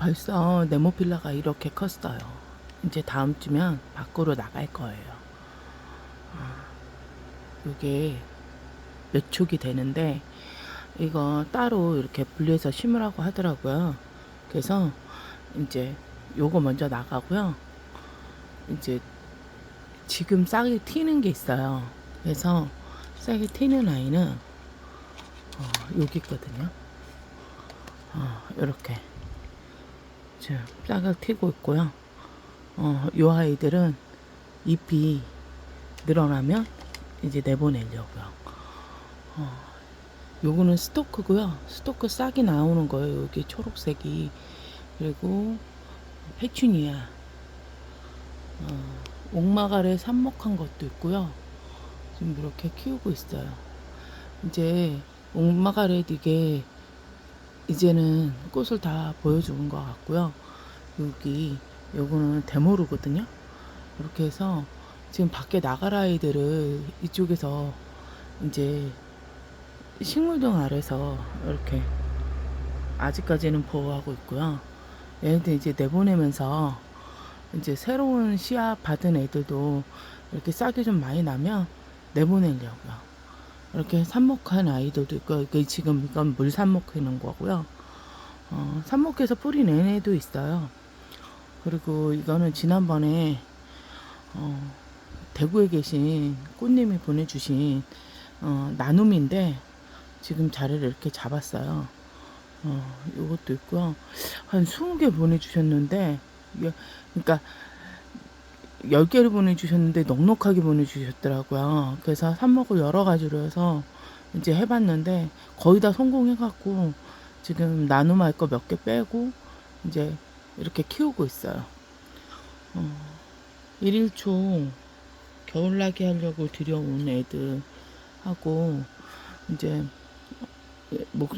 벌써 네모필라가 이렇게 컸어요. 이제 다음 주면 밖으로 나갈 거예요. 이게 몇 촉이 되는데 이거 따로 이렇게 분리해서 심으라고 하더라고요. 그래서 이제 요거 먼저 나가고요. 이제 지금 싹이 튀는 게 있어요. 그래서 싹이 튀는 아이는 어, 여기 있거든요. 어, 이렇게 지금 싹을 튀고 있고요. 어, 요 아이들은 잎이 늘어나면 이제 내보내려고요. 어, 요거는 스토크고요. 스토크 싹이 나오는 거예요. 여기 초록색이 그리고 페추니아, 어, 옥마갈에 삽목한 것도 있고요. 지금 이렇게 키우고 있어요. 이제 옥마갈에 이게 이제는 꽃을 다 보여주는 것 같고요. 여기 요거는 데모르거든요. 이렇게 해서 지금 밖에 나갈 아이들을 이쪽에서 이제 식물등 아래서 이렇게 아직까지는 보호하고 있고요. 얘네들 이제 내보내면서 이제 새로운 씨앗 받은 애들도 이렇게 싹이 좀 많이 나면 내보내려고요. 이렇게 삽목한 아이들도 있고, 이게 지금 이건 물 삽목하는 거고요. 어, 삽목해서 뿌리 낸 애도 있어요. 그리고 이거는 지난번에 어, 대구에 계신 꽃님이 보내주신 어, 나눔인데 지금 자리를 이렇게 잡았어요. 어, 요것도 있고요. 한 20개 보내주셨는데, 그러니까 10개를 보내주셨는데 넉넉하게 보내주셨더라고요. 그래서 삽목을 여러 가지로 해서 이제 해봤는데 거의 다 성공해갖고 지금 나눔할 거 몇 개 빼고 이제 이렇게 키우고 있어요. 어, 일일초 겨울나기 하려고 들여온 애들 하고 이제 목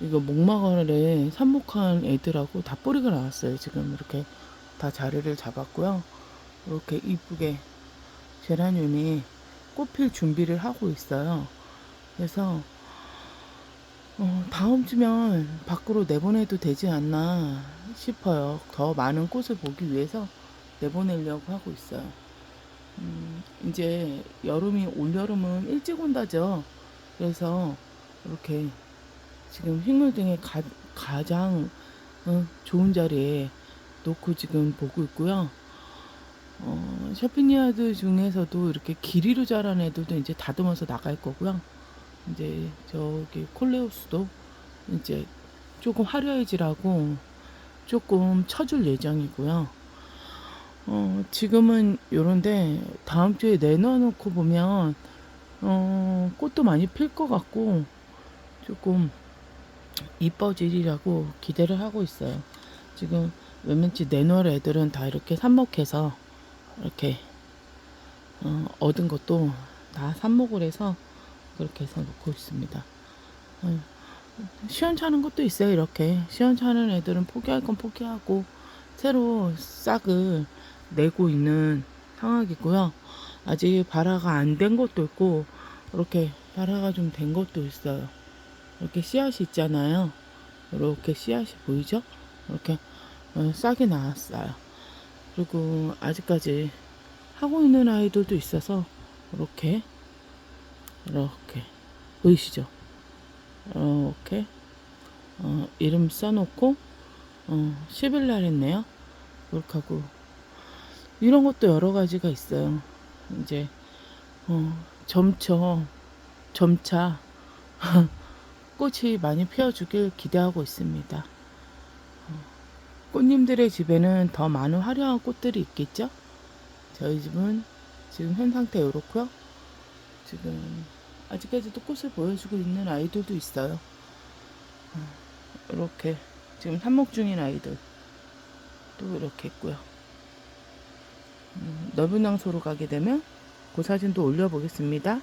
이거 목마을에 삽목한 애들하고 다 뿌리가 나왔어요. 지금 이렇게 다 자리를 잡았고요. 이렇게 이쁘게 제라늄이 꽃필 준비를 하고 있어요. 그래서 어, 다음 주면 밖으로 내보내도 되지 않나 싶어요. 더 많은 꽃을 보기 위해서 내보내려고 하고 있어요. 음, 이제 여름이 올여름은 일찍 온다죠. 그래서 이렇게 지금 식물 등에 가, 가장 어, 좋은 자리에 놓고 지금 보고 있고요. 어, 샤피니아드 중에서도 이렇게 길이로 자란 애들도 이제 다듬어서 나갈 거고요. 이제 저기 콜레우스도 이제 조금 화려해지라고 조금 쳐줄 예정이고요. 어, 지금은 요런데 다음 주에 내놔놓고 보면 어, 꽃도 많이 필 것 같고 조금 이뻐지리라고 기대를 하고 있어요. 지금 몇몇지 내놓을 애들은 다 이렇게 삽목해서 이렇게 어, 얻은 것도 다 삽목을 해서 그렇게 해서 놓고 있습니다. 어, 시원찮은 것도 있어요. 이렇게 시원찮은 애들은 포기할 건 포기하고 새로 싹을 내고 있는 상황이고요. 아직 발화가 안 된 것도 있고 이렇게 발화가 좀 된 것도 있어요. 이렇게 씨앗이 있잖아요. 이렇게 씨앗이 보이죠? 이렇게 어, 싹이 나왔어요. 그리고 아직까지 하고 있는 아이들도 있어서 이렇게 이렇게 보이시죠? 이렇게 어, 이름 써놓고 어, 10일 날 했네요. 이렇게 하고 이런 것도 여러 가지가 있어요. 이제 어, 점점 점차 꽃이 많이 피어주길 기대하고 있습니다. 어, 꽃님들의 집에는 더 많은 화려한 꽃들이 있겠죠? 저희 집은 지금 현 상태 이렇고요. 지금 아직까지도 꽃을 보여주고 있는 아이들도 있어요. 어, 이렇게 지금 삽목 중인 아이들 또 이렇게 있고요. 음, 넓은 장소로 가게 되면 그 사진도 올려보겠습니다.